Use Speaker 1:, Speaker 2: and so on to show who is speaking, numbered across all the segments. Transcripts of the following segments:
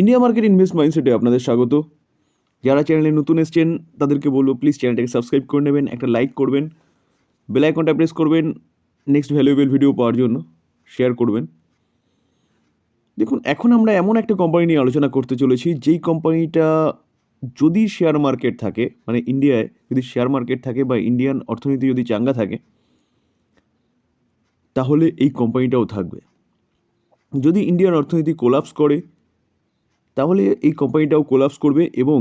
Speaker 1: India market invest মাইন্ডসেটে আপনাদের স্বাগত। যারা চ্যানেলে নতুন এসছেন, তাদেরকে বলব প্লিজ চ্যানেলটাকে সাবস্ক্রাইব করে নেবেন, একটা লাইক করবেন বেল আইকনটা প্রেস করবেন নেক্সট ভ্যালুয়েবল ভিডিও পাওয়ার জন্য শেয়ার করবেন। দেখুন, এখন আমরা এমন একটা কোম্পানি নিয়ে আলোচনা করতে চলেছি, যেই কোম্পানিটা যদি শেয়ার মার্কেট থাকে মানে ইন্ডিয়ায় যদি শেয়ার মার্কেট থাকে বা ইন্ডিয়ান অর্থনীতি যদি চাঙ্গা থাকে, তাহলে এই কোম্পানিটাও থাকবে। যদি ইন্ডিয়ান অর্থনীতি কোলাপস করে তাহলে এই কোম্পানিটাও কোলাপস করবে এবং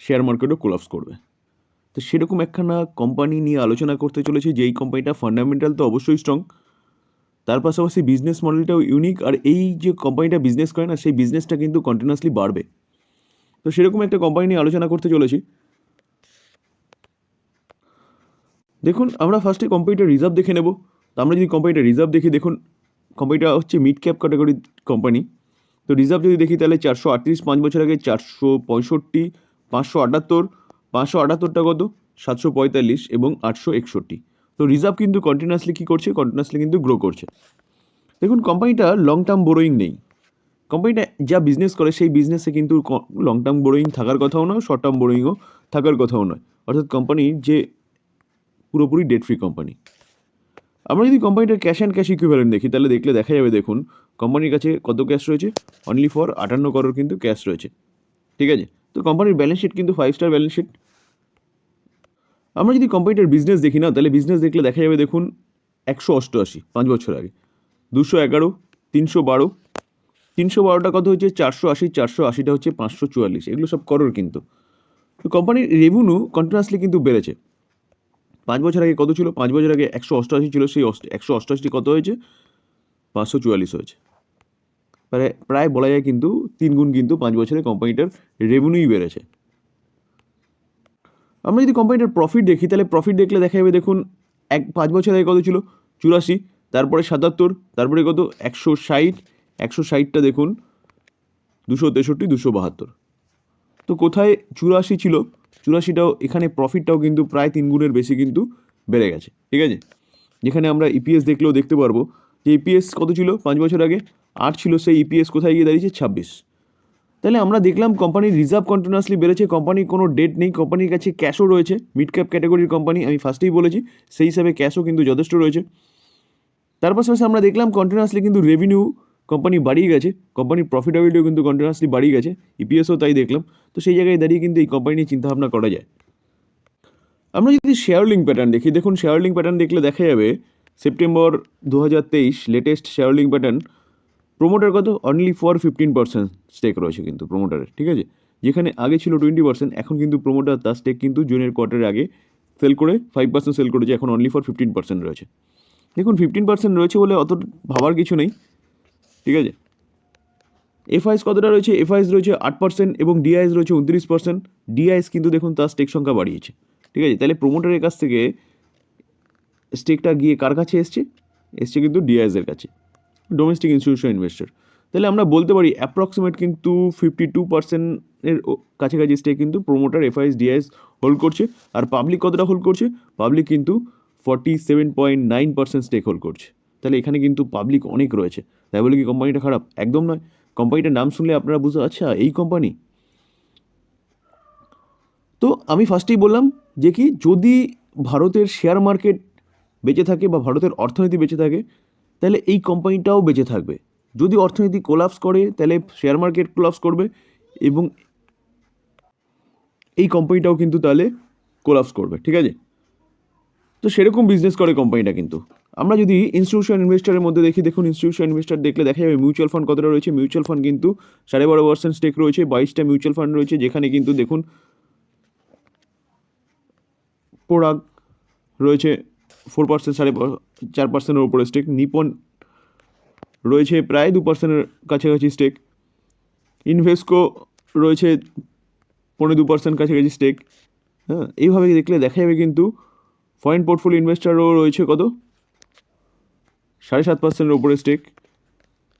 Speaker 1: শেয়ার মার্কেটও কোলাপস করবে। তো সেরকম একখানা কোম্পানি নিয়ে আলোচনা করতে চলেছি এই কোম্পানিটা ফান্ডামেন্টাল তো অবশ্যই স্ট্রং তার পাশাপাশি বিজনেস মডেলটাও ইউনিক আর এই যে কোম্পানিটা বিজনেস করে না, সেই বিজনেসটা কিন্তু কন্টিনিউয়াসলি বাড়বে। তো সেরকম একটা কোম্পানি নিয়ে আলোচনা করতে চলেছি। দেখুন, আমরা ফার্স্টে কোম্পানিটার রিজার্ভ দেখে নেব। তো আমরা যদি কোম্পানিটা রিজার্ভ দেখি, দেখুন, কোম্পানিটা হচ্ছে মিড ক্যাপ ক্যাটাগরি কোম্পানি। তো রিজার্ভ যদি দেখি তাহলে চারশো আটত্রিশ, পাঁচ বছর আগে চারশো পঁয়ষট্টি, পাঁচশো আটাত্তর, পাঁচশো আটাত্তরটা কত? সাতশো পঁয়তাল্লিশ এবং আটশো একষট্টি। তো রিজার্ভ কিন্তু কন্টিনিউয়াসলি কী করছে? কন্টিনিউয়াসলি কিন্তু গ্রো করছে। দেখুন কোম্পানিটা লং টার্ম বোরোয়িং নেই। কোম্পানিটা যা বিজনেস করে, সেই বিজনেসে কিন্তু লং টার্ম বোরোয়িং থাকার কথাও নয় শর্ট টার্ম বোরোয়িংও থাকার কথাও নয়। অর্থাৎ কোম্পানির যে পুরোপুরি ডেট ফ্রি কোম্পানি আমরা যদি কোম্পানিটার ক্যাশ অ্যান্ড ক্যাশ ইকুইভ্যালেন্ট দেখি, তাহলে দেখলে দেখা যাবে, দেখুন কোম্পানির কাছে কত ক্যাশ রয়েছে? অনলি ফর আটান্ন করোড় কিন্তু ক্যাশ রয়েছে। ঠিক আছে? তো কোম্পানির ব্যালেন্স শিট কিন্তু ফাইভ স্টার ব্যালেন্স শিট আমরা যদি কোম্পানিটার বিজনেস দেখি না, তাহলে বিজনেস দেখলে দেখা যাবে, দেখুন, একশো অষ্টআশি, পাঁচ বছর আগে। দুশো এগারো, তিনশো বারো, তিনশো বারোটা কত হচ্ছে চারশো আশি, চারশো আশিটা হচ্ছে পাঁচশো চুয়াল্লিশ। এগুলো সব করোর কিন্তু। তো কোম্পানির রেভিনিউ কন্টিনিউয়াসলি কিন্তু বেড়েছে। পাঁচ বছর আগে কত ছিল? পাঁচ বছর আগে একশো অষ্টআশি ছিল, সেই একশো অষ্টআশি কত হয়েছে? পাঁচশো চুয়াল্লিশ হয়েছে। প্রায় প্রায় বলা যায় কিন্তু তিন গুণ কিন্তু পাঁচ বছরে কোম্পানিটার রেভিনিউই বেড়েছে। আমরা যদি কোম্পানিটার প্রফিট দেখি, তাহলে প্রফিট দেখলে দেখা যাবে, দেখুন, এক, পাঁচ বছর আগে কত ছিল? চুরাশি, তারপরে সাতাত্তর, তারপরে কত? একশো ষাট, একশো ষাটটা দেখুন, দুশো তেষট্টি, দুশো বাহাত্তর। তো কোথায় চুরাশি ছিল? চুরাশিটাও, এখানে প্রফিটটাও কিন্তু প্রায় তিন গুণের বেশি কিন্তু বেড়ে গেছে, ঠিক আছে? যেখানে আমরা ইপিএস দেখলেও দেখতে পারব যে ইপিএস কত ছিল পাঁচ বছর আগে? আট ছিল সেই ইপিএস কোথায় গিয়ে দাঁড়িয়েছে? ছাব্বিশ। তাহলে আমরা দেখলাম কোম্পানির রিজার্ভ কন্টিনিউয়াসলি বেড়েছে কোম্পানির কোনো ডেট নেই কোম্পানির কাছে ক্যাশও রয়েছে মিড ক্যাপ ক্যাটাগরির কোম্পানি আমি ফার্স্টেই বলেছি, সেই হিসাবে ক্যাশও কিন্তু যথেষ্ট রয়েছে। তার পাশাপাশি আমরা দেখলাম কন্টিনিউয়াসলি কিন্তু রেভিনিউ কোম্পানি বাড়িয়ে গেছে কোম্পানির প্রফিটেবিলিটিও কিন্তু কন্টিনিউয়াসলি বাড়িয়ে গেছে ইপিএসও তাই দেখলাম। তো সেই জায়গায় দাঁড়িয়ে কিন্তু এই কোম্পানি নিয়ে চিন্তাভাবনা করা যায়। আমরা যদি শেয়ার প্যাটার্ন দেখি, দেখুন শেয়ার প্যাটার্ন দেখলে দেখা যাবে সেপ্টেম্বর দু হাজার তেইশ লেটেস্ট শেয়ার প্যাটার্ন প্রোমোটার কত? Only for fifteen percent stake রয়েছে কিন্তু প্রোমোটারের ঠিক আছে? যেখানে আগে ছিল টোয়েন্টি পার্সেন্ট এখন কিন্তু প্রোমোটার তার স্টেক কিন্তু জুনের কোয়ার্টারের আগে সেল করে ফাইভ পার্সেন্ট সেল করেছে, এখন অনলি ফর ফিফটিন পার্সেন্ট রয়েছে। দেখুন ফিফটিন পার্সেন্ট রয়েছে বলে অত ভাবার কিছু নেই। ঠিক আছে? এফআইএস কতটা রয়েছে? এফআইএস রয়েছে আট পার্সেন্ট এবং ডিআইএস রয়েছে উনত্রিশ পার্সেন্ট ডিআইএস কিন্তু দেখুন তার স্টেক সংখ্যা বাড়িয়েছে। ঠিক আছে? তাহলে প্রোমোটারের কাছ থেকে স্টেকটা গিয়ে কার কাছে এসছে? এসছে কিন্তু ডিআইএসের কাছে। ডোমেস্টিক ইনস্টিটিউশন ইনভেস্টর তাহলে আমরা বলতে পারি অ্যাপ্রক্সিমেট কিন্তু ফিফটি টু পার্সেন্টের কাছাকাছি স্টেক কিন্তু প্রোমোটার এফআইএস ডিআইএস হোল্ড করছে। আর পাবলিক কতটা হোল্ড করছে? পাবলিক কিন্তু forty seven point nine percent stake hold করছে। তাহলে এখানে কিন্তু পাবলিক অনেক রয়েছে। তাই বলে কি কোম্পানিটা খারাপ? একদম নয়। কোম্পানিটার নাম শুনলে আপনারা বুঝতে আচ্ছা এই কোম্পানি তো আমি ফার্স্টেই বললাম যে কি, যদি ভারতের শেয়ার মার্কেট বেঁচে থাকে বা ভারতের অর্থনীতি বেঁচে থাকে, তাহলে এই কোম্পানিটাও বেঁচে থাকবে। যদি অর্থনীতি কোলাপস করে, তাহলে শেয়ার মার্কেট কোলাপস করবে এবং এই কোম্পানিটাও কিন্তু তাহলে কোলাপস করবে, ঠিক আছে? তো সেরকম বিজনেস করে কোম্পানিটা কিন্তু। আমরা যদি ইনস্টিটিউশন ইনভেস্টারের মধ্যে দেখি, দেখুন ইনস্টিটিউশন ইনভেস্টার দেখলে দেখা যাবে মিউচুয়াল ফান্ড কতটা রয়েছে। মিউচুয়াল ফান্ড কিন্তু সাড়ে বারো পার্সেন্ট স্টেক রয়েছে, বাইশটা মিউচুয়াল ফান্ড রয়েছে, যেখানে কিন্তু দেখুন পোড়াক রয়েছে ফোর পার্সেন্ট সাড়ে চার পার্সেন্টের ওপরে স্টেক নিপন রয়েছে প্রায় দু পার্সেন্টের কাছাকাছি স্টেক ইনভেস্কো রয়েছে পনেরো দু পার্সেন্ট কাছাকাছি স্টেক হ্যাঁ এইভাবে দেখলে দেখা যাবে কিন্তু ফরেন পোর্টফোলিও ইনভেস্টারও রয়েছে কত? সাড়ে সাত পার্সেন্টের ওপরে স্টেক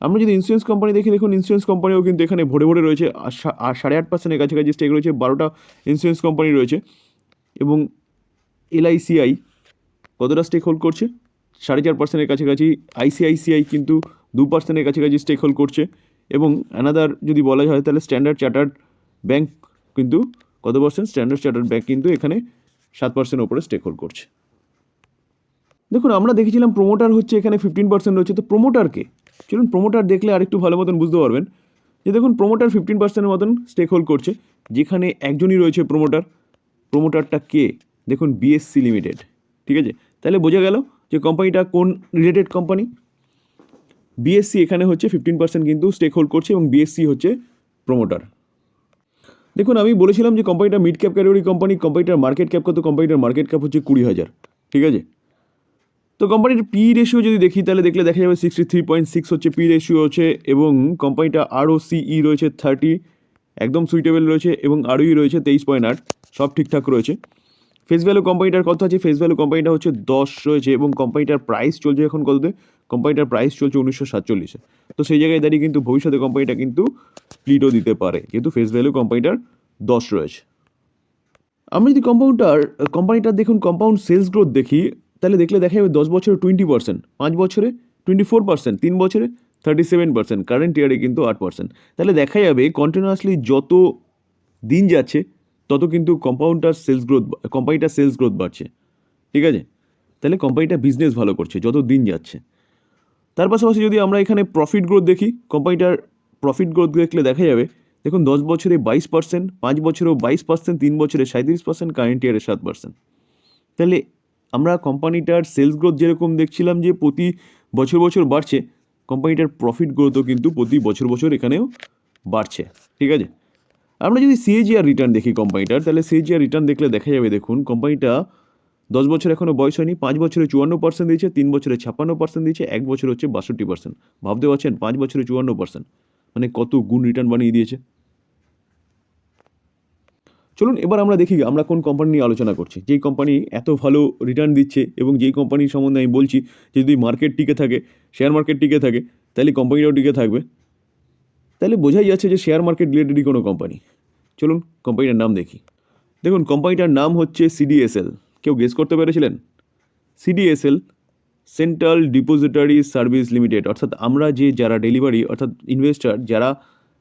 Speaker 1: আমরা যদি ইন্স্যুরেন্স কোম্পানি দেখি, দেখুন ইন্স্যুরেন্স কোম্পানিও কিন্তু এখানে ভরে ভরে রয়েছে, আর আর সাড়ে আট পার্সেন্টের কাছাকাছি স্টেক রয়েছে, বারোটা ইন্স্যুরেন্স কোম্পানি রয়েছে। এবং এলআইসিআই কতটা স্টেক হোল্ড করছে? সাড়ে চার পার্সেন্টের কাছাকাছি আইসিআইসিআই কিন্তু দু পার্সেন্টের কাছাকাছি স্টেক হোল্ড করছে। এবং অ্যানাদার যদি বলা হয়, তাহলে স্ট্যান্ডার্ড চার্টার্ড ব্যাংক কিন্তু কত পার্সেন্ট স্ট্যান্ডার্ড চার্টার্ড ব্যাংক কিন্তু এখানে সাত পার্সেন্ট ওপরে স্টেক হোল্ড করছে। দেখুন, আমরা দেখেছিলাম প্রোমোটার হচ্ছে এখানে ফিফটিন পার্সেন্ট রয়েছে, তো প্রোমোটারকে চলুন প্রোমোটার দেখলে আরেকটু ভালো মতন বুঝতে পারবেন। যে দেখুন প্রোমোটার ফিফটিন পার্সেন্টের মতন স্টেক হোল্ড করছে, যেখানে একজনই রয়েছে প্রোমোটার প্রোমোটারটা কে? দেখুন বিএসসি লিমিটেড ঠিক আছে? তাহলে বোঝা গেল যে কোম্পানিটা কোন রিলেটেড কোম্পানি বিএসসি এখানে হচ্ছে ফিফটিন পার্সেন্ট কিন্তু স্টেক হোল্ড করছে এবং বিএসসি হচ্ছে প্রোমোটার দেখুন, আমি বলেছিলাম যে কোম্পানিটা মিড ক্যাপ ক্যাটাগরি কোম্পানি কোম্পানিটার মার্কেট ক্যাপ কত? কোম্পানিটার মার্কেট ক্যাপ হচ্ছে কুড়ি হাজার, ঠিক আছে? তো কোম্পানির পি রেশিও যদি দেখি, তাহলে দেখলে দেখা যাবে সিক্সটি থ্রি পয়েন্ট সিক্স হচ্ছে পি রেশিও হচ্ছে এবং কোম্পানিটা আরও সিই রয়েছে থার্টি একদম সুইটেবল রয়েছে এবং আরওই রয়েছে তেইশ পয়েন্ট আট, সব ঠিকঠাক রয়েছে। ফেস ভ্যালু কোম্পানিটার কত আছে ফেস ভ্যালু কোম্পানিটা হচ্ছে দশ রয়েছে এবং কোম্পানিটার প্রাইস চলছে এখন কততে? কোম্পানিটার প্রাইস চলছে উনিশশো সাতচল্লিশে। তো সেই জায়গায় দাঁড়িয়ে কিন্তু ভবিষ্যতে কোম্পানিটা কিন্তু প্লিটও দিতে পারে। যেহেতু ফেস ভ্যালু কোম্পানিটার দশ রয়েছে। আমরা যদি কম্পাউন্ডার কোম্পানিটার দেখুন কম্পাউন্ড সেলস গ্রোথ দেখি তাহলে দেখলে দেখা যাবে দশ বছরে টোয়েন্টি পার্সেন্ট পাঁচ বছরে টোয়েন্টি ফোর পার্সেন্ট তিন বছরে থার্টি সেভেন পার্সেন্ট কারেন্ট ইয়ারে কিন্তু আট পার্সেন্ট তাহলে দেখা যাবে কন্টিনিউয়াসলি যত দিন যাচ্ছে, তত কিন্তু কম্পাউন্ডার সেলস গ্রোথ কোম্পানিটার সেলস গ্রোথ বাড়ছে। ঠিক আছে? তাহলে কোম্পানিটা বিজনেস ভালো করছে যত দিন যাচ্ছে। তার পাশাপাশি যদি আমরা এখানে প্রফিট গ্রোথ দেখি কোম্পানিটার প্রফিট গ্রোথ দেখলে দেখা যাবে, দেখুন দশ বছরে বাইশ পার্সেন্ট পাঁচ বছরেও বাইশ পার্সেন্ট তিন বছরে সাঁত্রিশ পার্সেন্ট কারেন্ট ইয়ারে সাত পার্সেন্ট তাহলে আমরা কোম্পানিটার সেলস গ্রোথ যেরকম দেখছিলাম যে প্রতি বছর বছর বাড়ছে কোম্পানিটার প্রফিট গ্রোথও কিন্তু প্রতি বছর বছর এখানেও বাড়ছে, ঠিক আছে? আমরা যদি সিএজিআর রিটার্ন দেখি কোম্পানিটার তাহলে সিএজিআর রিটার্ন দেখলে দেখা যাবে, দেখুন কোম্পানিটা দশ বছর এখনও বয়স হয়নি, পাঁচ বছরে চুয়ান্ন পার্সেন্ট দিয়েছে, তিন বছরে ছাপ্পান্ন পার্সেন্ট দিয়েছে, এক বছর হচ্ছে বাষট্টি পার্সেন্ট ভাবতে পারছেন? পাঁচ বছরে চুয়ান্ন পার্সেন্ট মানে কত গুণ রিটার্ন বানিয়ে দিয়েছে। চলুন এবার আমরা দেখি আমরা কোন কোম্পানি নিয়ে আলোচনা করছি। যেই কোম্পানি এত ভালো রিটার্ন দিচ্ছে এবং যেই কোম্পানির সম্বন্ধে আমি বলছি যদি মার্কেট টিকে থাকে শেয়ার মার্কেট টিকে থাকে, তাহলে কোম্পানিটাও টিকে থাকবে। তাহলে বোঝাই যাচ্ছে যে শেয়ার মার্কেট রিলেটেডই কোনো কোম্পানি চলুন কোম্পানিটার নাম দেখি। দেখুন কোম্পানিটার নাম হচ্ছে সিডিএসএল কেউ গেস করতে পেরেছিলেন? CDSL central depository service limited অর্থাৎ আমরা যে যারা ডেলিভারি অর্থাৎ ইনভেস্টার যারা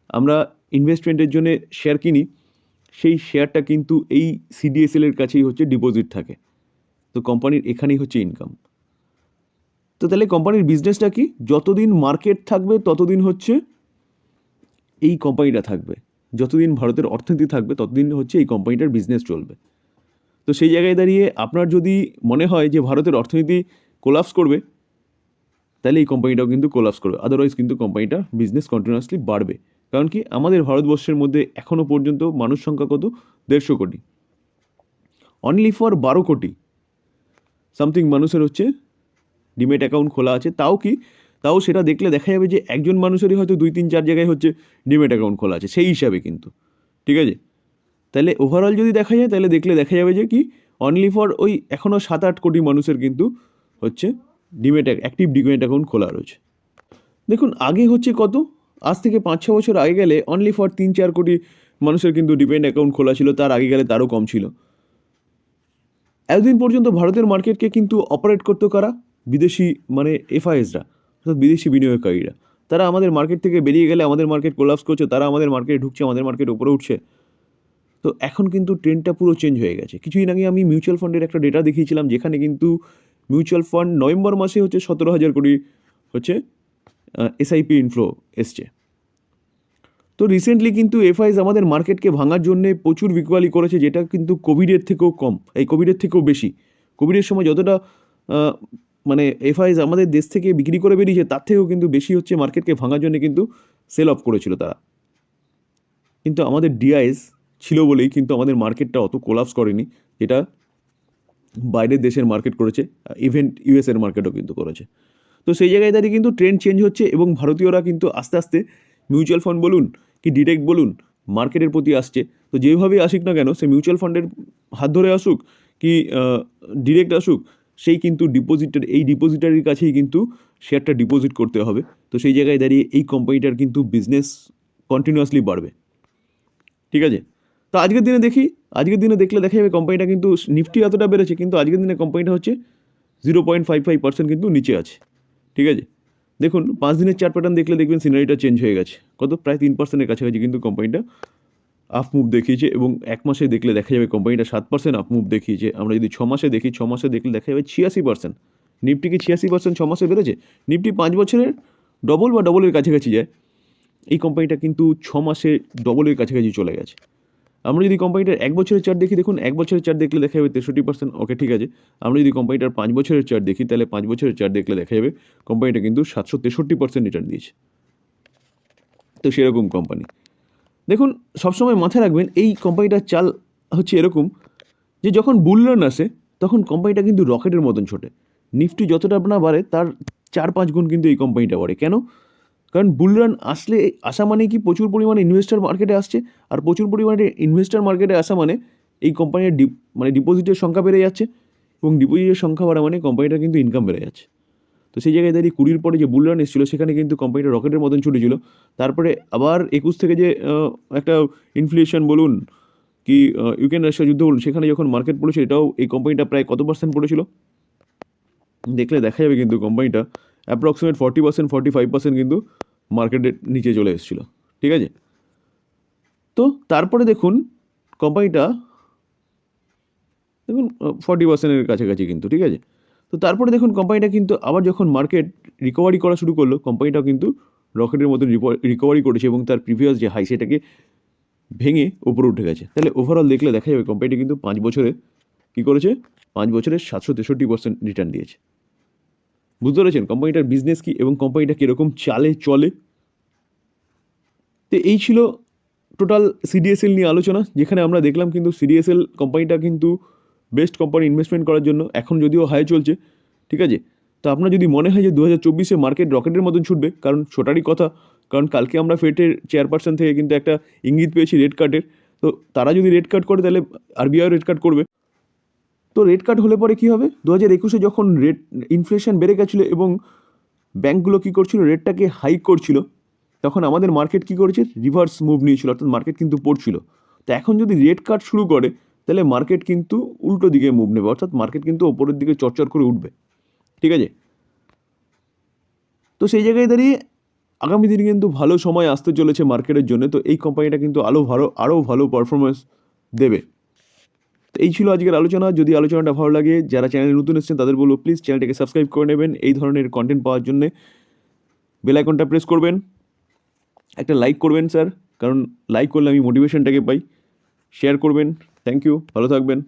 Speaker 1: আমরা ইনভেস্টমেন্টের জন্য শেয়ার কিনি সেই শেয়ারটা কিন্তু এই সিডিএসএল এর কাছেই হচ্ছে ডিপোজিট থাকে। তো কোম্পানির এখানেই হচ্ছে ইনকাম তো তাহলে কোম্পানির বিজনেসটা কি? যতদিন মার্কেট থাকবে, ততদিন হচ্ছে এই কোম্পানিটা থাকবে। যতদিন ভারতের অর্থনীতি থাকবে, ততদিন হচ্ছে এই কোম্পানিটার বিজনেস চলবে। তো সেই জায়গায় দাঁড়িয়ে আপনার যদি মনে হয় যে ভারতের অর্থনীতি কোলাপস করবে, তাহলে এই কোম্পানিটাও কিন্তু কোলাপস করবে। আদারওয়াইজ কিন্তু কোম্পানিটা বিজনেস কন্টিনিউয়াসলি বাড়বে। কারণ কি আমাদের ভারতবর্ষের মধ্যে এখনও পর্যন্ত মানুষ সংখ্যা কত? দেড়শো কোটি। অনলি ফর বারো কোটি। সামথিং মানুষের হচ্ছে ডিমেট অ্যাকাউন্ট খোলা আছে। তাও কি? তাও সেটা দেখলে দেখা যাবে যে একজন মানুষেরই হয়তো দুই, তিন, চার জায়গায় হচ্ছে ডিমেট অ্যাকাউন্ট খোলা আছে। সেই হিসাবে কিন্তু। ঠিক আছে? তাহলে ওভারঅল যদি দেখা যায়, তাহলে দেখলে দেখা যাবে যে কি? অনলি ফর ওই এখনও সাত, আট কোটি মানুষের কিন্তু হচ্ছে ডিমেট অ্যাক্টিভ ডিমেট অ্যাকাউন্ট খোলা রয়েছে। দেখুন, আগে হচ্ছে কত? আজ থেকে পাঁচ ছ বছর আগে গেলে অনলি ফর তিন চার কোটি মানুষের কিন্তু ডিপেন্ড অ্যাকাউন্ট খোলা ছিল, তার আগে গেলে তারও কম ছিল। এতদিন পর্যন্ত ভারতের মার্কেটকে কিন্তু অপারেট করতে কারা? বিদেশি মানে এফআইএসরা অর্থাৎ বিদেশি বিনিয়োগকারীরা। তারা আমাদের মার্কেট থেকে বেরিয়ে গেলে আমাদের মার্কেট কোলাপস করছে, তারা আমাদের মার্কেটে ঢুকছে, আমাদের মার্কেট উপরে উঠছে। তো এখন কিন্তু ট্রেন্ডটা পুরো চেঞ্জ হয়ে গেছে। কিছুদিন আগে আমি মিউচুয়াল ফান্ডের একটা ডেটা দেখিয়েছিলাম, যেখানে কিন্তু মিউচুয়াল ফান্ড নভেম্বর মাসে হচ্ছে সতেরো হাজার কোটি হচ্ছে এসআইপি ইনফ্লো এসছে। তো রিসেন্টলি কিন্তু এফআইস আমাদের মার্কেটকে ভাঙার জন্য প্রচুর বিকোয়ালি করেছে, যেটা কিন্তু কোভিডের থেকেও কম। এই কোভিডের থেকেও বেশি। কোভিডের সময় যতটা মানে এফআইস আমাদের দেশ থেকে বিক্রি করে বেরিয়েছে, তার থেকেও কিন্তু বেশি হচ্ছে মার্কেটকে ভাঙার জন্য কিন্তু সেল অফ করেছিল তারা। কিন্তু আমাদের ডিআইএস ছিল বলেই কিন্তু আমাদের মার্কেটটা অত কোলাপস করেনি, যেটা বাইরের দেশের মার্কেট করেছে ইভেন্ট ইউএসের মার্কেটও কিন্তু করেছে। তো সেই জায়গায় দাঁড়িয়ে কিন্তু ট্রেন্ড চেঞ্জ হচ্ছে এবং ভারতীয়রা কিন্তু আস্তে আস্তে মিউচুয়াল ফান্ড বলুন কি ডিরেক্ট বলুন মার্কেটের প্রতি আসছে। তো যেভাবেই আসুক না কেন, সে মিউচুয়াল ফান্ডের হাত ধরে আসুক কি ডিরেক্ট আসুক, সেই কিন্তু ডিপোজিটের এই ডিপোজিটারির কাছেই কিন্তু শেয়ারটা ডিপোজিট করতে হবে। তো সেই জায়গায় দাঁড়িয়ে এই কোম্পানিটার কিন্তু বিজনেস কন্টিনিউয়াসলি বাড়বে। ঠিক আছে? তো আজকের দিনে দেখি, আজকের দিনে দেখলে দেখা যাবে কোম্পানিটা কিন্তু নিফটি এতটা বেড়েছে, কিন্তু আজকের দিনে কোম্পানিটা হচ্ছে zero point five five percent কিন্তু নিচে আছে। ঠিক আছে? দেখুন, পাঁচ দিনের চার প্যাটার্ন দেখলে দেখবেন সিনারিটা চেঞ্জ হয়ে গেছে। কত? প্রায় তিন পার্সেন্টের কাছাকাছি কিন্তু কোম্পানিটা আপ মুভ দেখিয়েছে এবং এক মাসে দেখলে দেখা যাবে কোম্পানিটা সাত পার্সেন্ট আপ মুভ দেখিয়েছে। আমরা যদি ছ মাসে দেখি, ছ মাসে দেখলে দেখা যাবে ছিয়াশি পার্সেন্ট নিফটি কি ছিয়াশি পার্সেন্ট ছ মাসে বেড়েছে? নিফটি পাঁচ বছরের ডবল বা ডবলের কাছাকাছি যায়। এই কোম্পানিটা কিন্তু ছ মাসে ডবলের কাছাকাছি চলে গেছে। আমরা যদি কোম্পানিটার এক বছরের চার্ট দেখি, দেখুন, এক বছরের চার্ট দেখলে দেখা যাবে তেষট্টি পার্সেন্ট ওকে ঠিক আছে। আমরা যদি কোম্পানিটার পাঁচ বছরের চার্ট দেখি, তাহলে পাঁচ বছরের চার্ট দেখলে দেখা যাবে কোম্পানিটা কিন্তু সাতশো তেষট্টি পার্সেন্ট রিটার্ন দিয়েছে। তো সেরকম কোম্পানি দেখুন, সবসময় মাথায় রাখবেন, এই কোম্পানিটার চাল হচ্ছে এরকম যে যখন বুলরান আসে, তখন কোম্পানিটা কিন্তু রকেটের মতন ছোটে। নিফটি যতটা না বাড়ে, তার চার পাঁচ গুণ কিন্তু এই কোম্পানিটা বাড়ে। কেন? কারণ বুলরান আসলে আসা মানে কি প্রচুর পরিমাণে ইনভেস্টার মার্কেটে আসছে, আর প্রচুর পরিমাণে ইনভেস্টার মার্কেটে আসা মানে এই কোম্পানির ডিপ মানে ডিপোজিটের সংখ্যা বেড়ে যাচ্ছে, এবং ডিপোজিটের সংখ্যা বাড়া মানে কোম্পানিটার কিন্তু ইনকাম বেড়ে যাচ্ছে। তো সেই জায়গায় দাঁড়িয়ে কুড়ির পরে যে বুলরান এসেছিল, সেখানে কিন্তু কোম্পানিটা রকেটের মতন ছুটেছিল। তারপরে আবার একুশ থেকে যে একটা ইনফ্লেশন বলুন কি ইউক্রেন রাশিয়া যুদ্ধ বলুন, সেখানে যখন মার্কেট পড়েছিল, এটাও এই কোম্পানিটা প্রায় কত পার্সেন্ট পড়েছিল? দেখলে দেখা যাবে কিন্তু কোম্পানিটা approximate forty percent forty five percent কিন্তু মার্কেটের নিচে চলে এসেছিল। ঠিক আছে? তো তারপরে দেখুন কোম্পানিটা দেখুন ফর্টি পার্সেন্টের কাছাকাছি কিন্তু, ঠিক আছে? তো তারপরে দেখুন কোম্পানিটা কিন্তু আবার যখন মার্কেট রিকভারি করা শুরু করল কোম্পানিটাও কিন্তু রকেটের মতো রিকভারি করেছে এবং তার প্রিভিয়াস যে হাই সেটাকে ভেঙে উপরে উঠে গেছে। তাহলে ওভারঅল দেখলে দেখা যাবে কোম্পানিটি কিন্তু পাঁচ বছরে কী করেছে? পাঁচ বছরে সাতশো তেষট্টি পার্সেন্ট রিটার্ন দিয়েছে। বুঝতে পেরেছেন? কোম্পানিটার বিজনেস কী এবং কোম্পানিটা কীরকম চালে চলে? তো এই ছিল টোটাল সিডিএসএল নিয়ে আলোচনা, যেখানে আমরা দেখলাম কিন্তু সিডিএসএল কোম্পানিটা কিন্তু বেস্ট কোম্পানি ইনভেস্টমেন্ট করার জন্য এখন যদিও হাই চলছে, ঠিক আছে? তো আপনার যদি মনে হয় যে দু হাজার চব্বিশে মার্কেট রকেটের মতন ছুটবে, কারণ ছোটারই কথা, কারণ কালকে আমরা ফেটের চেয়ারপারসন থেকে কিন্তু একটা ইঙ্গিত পেয়েছি রেড কার্ডের তো তারা যদি রেড কার্ড করে তাহলে আরবিআই রেড কার্ড করবে। তো রেড কাট হলে পরে কী হবে? দু হাজার একুশে যখন রেট ইনফ্লেশন বেড়ে গেছিল এবং ব্যাঙ্কগুলো কী করছিল? রেটটাকে হাইক করছিল, তখন আমাদের মার্কেট কী করেছে? রিভার্স মুভ নিয়েছিল, অর্থাৎ মার্কেট কিন্তু পড়ছিল। তো এখন যদি রেট কাট শুরু করে, তাহলে মার্কেট কিন্তু উল্টো দিকে মুভ নেবে, অর্থাৎ মার্কেট কিন্তু ওপরের দিকে চরচর করে উঠবে। ঠিক আছে? তো সেই জায়গায় দাঁড়িয়ে আগামী দিনে কিন্তু ভালো সময় আসতে চলেছে মার্কেটের জন্য, তো এই কোম্পানিটা কিন্তু আরও ভালো আরও ভালো পারফরমেন্স দেবে। এই ছিল আজকের আলোচনা। যদি আলোচনাটা ভালো লাগে, যারা চ্যানেলে নতুন এসছেন তাদের বলব, প্লিজ চ্যানেলটাকে সাবস্ক্রাইব করে নেবেন। এই ধরনের কন্টেন্ট পাওয়ার জন্যে বেল আইকনটা প্রেস করবেন। একটা লাইক করবেন স্যার কারণ লাইক করলে আমি মোটিভেশনটাকে পাই। শেয়ার করবেন। থ্যাংক ইউ ভালো থাকবেন।